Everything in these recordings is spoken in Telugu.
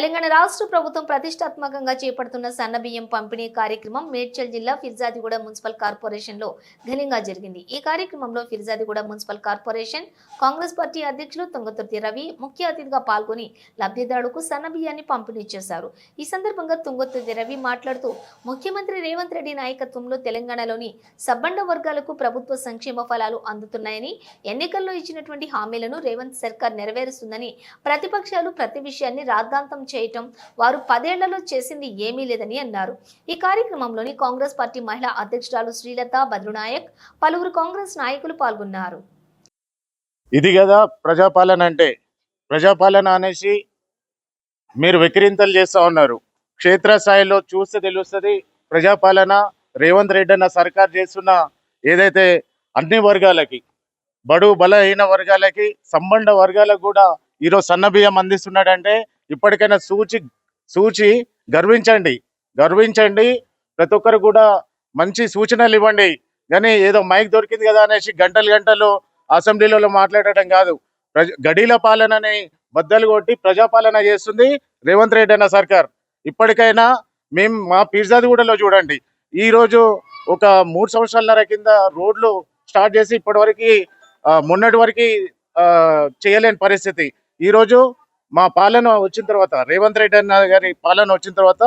తెలంగాణ రాష్ట్ర ప్రభుత్వం ప్రతిష్టాత్మకంగా చేపడుతున్న సన్నబియ్యం పంపిణీ కార్యక్రమం మేడ్చల్ జిల్లా ఫిర్జాదిగూడ మున్సిపల్ కార్పొరేషన్లో ఘనంగా జరిగింది. ఈ కార్యక్రమంలో Firzadiguda municipal corporation Congress party అధ్యక్షులు తుంగతుర్తి రవి ముఖ్య అతిథిగా పాల్గొని లబ్ధిదారులకు సన్నబియ్యాన్ని పంపిణీ చేశారు. ఈ సందర్భంగా తుంగతుర్తి రవి మాట్లాడుతూ ముఖ్యమంత్రి రేవంత్ రెడ్డి నాయకత్వంలో తెలంగాణలోని సబ్బండ వర్గాలకు ప్రభుత్వ సంక్షేమ ఫలాలు అందుతున్నాయని ఎన్నికల్లో ఇచ్చినటువంటి హామీలను రేవంత్ సర్కార్ నెరవేరుస్తుందని ప్రతిపక్షాలు ప్రతి విషయాన్ని రాద్ధాంతం చేయటం వారు పదేళ్ళలో చేసింది ఏమీ లేదని అన్నారు. ఈ కార్యక్రమంలోని కాంగ్రెస్ పార్టీ మహిళా అధ్యక్షురాలు శ్రీలత బద్రునాయక్ పలువురు కాంగ్రెస్ నాయకులు పాల్గొన్నారు. ఇది కదా ప్రజాపాలన అంటే. ప్రజాపాలన అనేసి మీరు వెక్కిరింతలు చేస్తా ఉన్నారు. క్షేత్రస్థాయిలో చూస్తే తెలుస్తుంది ప్రజాపాలన రేవంత్ రెడ్డి అన్న సర్కార్ చేస్తున్న ఏదైతే అన్ని వర్గాలకి బడు బలహీన వర్గాలకి సంబంధ వర్గాలకు కూడా ఈరోజు సన్నబియ్యం అందిస్తున్నాడంటే ఇప్పటికైనా సూచి సూచి గర్వించండి. గర్వించండి. ప్రతి ఒక్కరు కూడా మంచి సూచనలు ఇవ్వండి. కానీ ఏదో మైక్ దొరికింది కదా అనేసి గంటలు గంటలు అసెంబ్లీలలో మాట్లాడటం కాదు. ప్రజ గడీల పాలనని బద్దలు కొట్టి ప్రజాపాలన చేస్తుంది రేవంత్ రెడ్డి అన్న సర్కార్. ఇప్పటికైనా మేము మా పీర్జాదిగూడలో చూడండి. ఈరోజు ఒక మూడు సంవత్సరాలన్నర కింద రోడ్లు స్టార్ట్ చేసి ఇప్పటి వరకు మొన్నటి వరకు చేయలేని పరిస్థితి. ఈరోజు మా పాలన వచ్చిన తర్వాత రేవంత్ రెడ్డి అన్న గారి పాలన వచ్చిన తర్వాత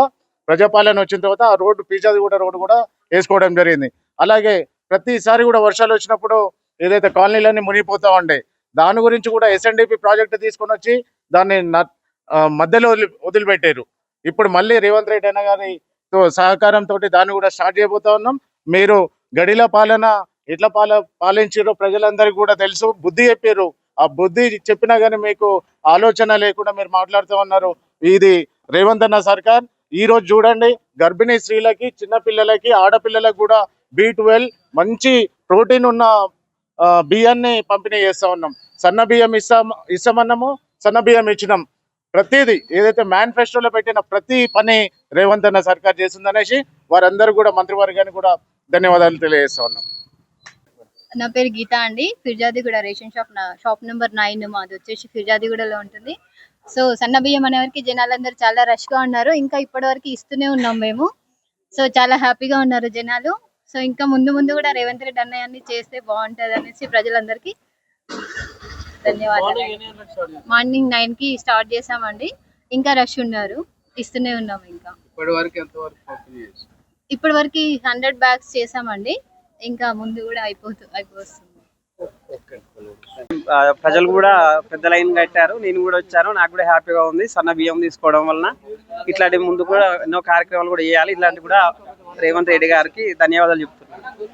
ప్రజాపాలన వచ్చిన తర్వాత ఆ రోడ్డు పీర్జాదిగూడ రోడ్డు కూడా వేసుకోవడం జరిగింది. అలాగే ప్రతిసారి కూడా వర్షాలు వచ్చినప్పుడు ఏదైతే కాలనీలన్నీ మునిగిపోతా ఉండే దాని గురించి కూడా ఎస్ఎన్డిపి ప్రాజెక్ట్ తీసుకొని వచ్చి దాన్ని న- మధ్యలో వదిలి వదిలిపెట్టారు. ఇప్పుడు మళ్ళీ రేవంత్ రెడ్డి అన్న గారి తో సహకారంతో దాన్ని కూడా స్టార్ట్ చేయబోతా ఉన్నాం. మీరు గడిల పాలన ఎట్లా పాల పాలించారో ప్రజలందరికీ కూడా తెలుసు బుద్ధి చెప్పారు ఆ బుద్ధి చెప్పినా కానీ మీకు ఆలోచన లేకుండా మీరు మాట్లాడుతూ ఉన్నారు. ఇది రేవంత్ అన్న సర్కార్. ఈ రోజు చూడండి గర్భిణీ స్త్రీలకి చిన్న పిల్లలకి ఆడపిల్లలకు కూడా బి మంచి ప్రోటీన్ ఉన్న ఆ, బియ్యాన్ని పంపిణీ చేస్తా ఉన్నాం. సన్న బియ్యం ఇస్తాం ఇస్తామన్నాము సన్న బియ్యం ఇచ్చినాం. ప్రతిదీ ఏదైతే మేనిఫెస్టోలో పెట్టిన ప్రతి పని రేవంత్ అన్న సర్కార్ చేసిందనేసి వారందరూ కూడా మంత్రివర్గానికి కూడా ధన్యవాదాలు తెలియజేస్తా ఉన్నాం. నా పేరు గీత అండి. ఫిర్జాదిగూడ రేషన్ షాప్ నా షాప్ నెంబర్ నైన్ మాది వచ్చేసి ఫిర్జాదిగూడలో ఉంటుంది. సో సన్న బియ్యం అనేవరకు జనాలందరూ చాలా రష్గా ఉన్నారు. ఇంకా ఇప్పటి వరకు ఇస్తూనే ఉన్నాం మేము. సో చాలా హ్యాపీగా ఉన్నారు జనాలు. సో ఇంకా ముందు ముందు కూడా రేవంత్ రెడ్డి అన్నయ్య అన్ని చేస్తే బాగుంటది అనేసి ప్రజలందరికీ ధన్యవాదాలు. మార్నింగ్ నైన్కి స్టార్ట్ చేసామండి. ఇంకా రష్ ఉన్నారు. ఇస్తూనే ఉన్నాం ఇంకా. వరకు? ఇప్పటి వరకు హండ్రెడ్ బ్యాగ్స్ చేసామండి. ఇంకా ముందు కూడా అయిపోతు అయిపోతుంది. ప్రజలు కూడా పెద్ద లైన్ కట్టారు. నేను కూడా వచ్చాను. నాకు కూడా హ్యాపీగా ఉంది. సన్న బియ్యం తీసుకోవడం వలన ఇట్లాంటి ముందు కూడా ఎన్నో కార్యక్రమాలు కూడా చేయాలి. ఇట్లాంటి కూడా రేవంత్ రెడ్డి గారికి ధన్యవాదాలు చెప్తున్నాను.